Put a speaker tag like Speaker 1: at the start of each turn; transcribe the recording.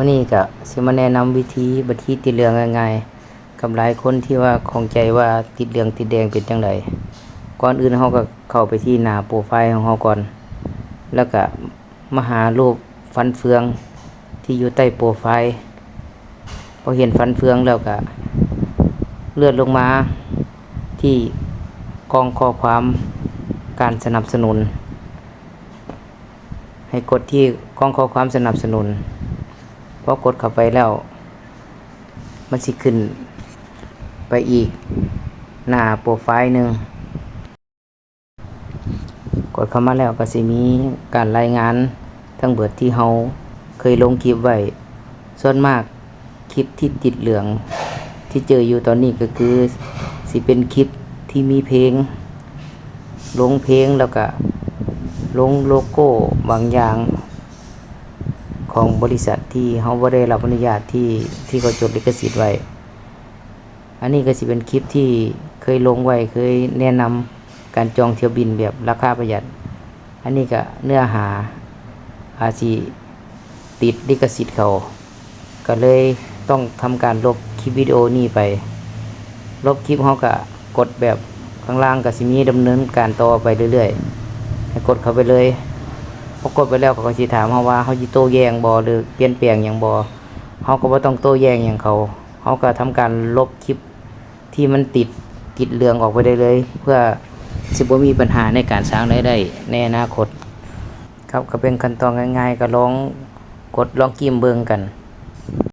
Speaker 1: มื่อนี้ก็สิมาแนะนำวิธีบัญชีติดเหลืองง่ายๆกับหลายคนที่ว่าของใจว่าติดเหลืองติดแดงเป็นจังไดก่อนอื่นเฮาก็เข้าไปที่หน้าโปรไฟล์ของเฮาก่อน แล้วก็มาหารูปฟันเฟืองที่อยู่ใต้โปรไฟล์พอเห็นฟันเฟืองแล้วก็เลื่อนลงมาที่กองข้อความการสนับสนุน ให้กดที่กองข้อความสนับสนุน พอกดเข้าไปแล้ว มันสิขึ้น ไปอีก หน้าโปรไฟล์หนึ่งกดเข้ามาแล้วก็สิมีการรายงานทั้งเบิดที่เฮาเคยลงคลิปไว้ ส่วนมากคลิปที่ติดเหลือง ที่เจออยู่ตอนนี้ก็คือ สิเป็นคลิปที่มีเพลง ลงเพลงแล้วก็ลงโลโก้บางอย่าง ของบริษัทที่เขาบ่ได้รับอนุญาตที่ที่เขาจดลิขสิทธิ์ไว้ อันนี้ก็สิเป็นคลิปที่เคยลงไว้เคยแนะนำการจองเที่ยวบินแบบราคาประหยัด อันนี้ก็เนื้อหาอาจสิติดลิขสิทธิ์เขา ก็เลยต้องทำการลบคลิปวิดีโอนี้ไป ลบคลิปเขาก็กดแบบข้างล่างก็สิมีดำเนินการต่อไปเรื่อยๆให้กดเข้าไปเลย พอกดไปแล้วเขาก็สิถามเฮาว่าเฮาสิโต้แย้งบ่หรือเปลี่ยนแปลงหยังบ่เฮาก็บ่ต้องโต้แย้งหยังเขาเฮาก็ทำการลบคลิปที่มันติดติดเรื่องออกไปได้เลย เพื่อสิบ่มีปัญหาในการสร้างรายได้ในอนาคต ครับก็เป็นขั้นตอนง่ายๆก็ลองกดลองกิมเบิ่งกัน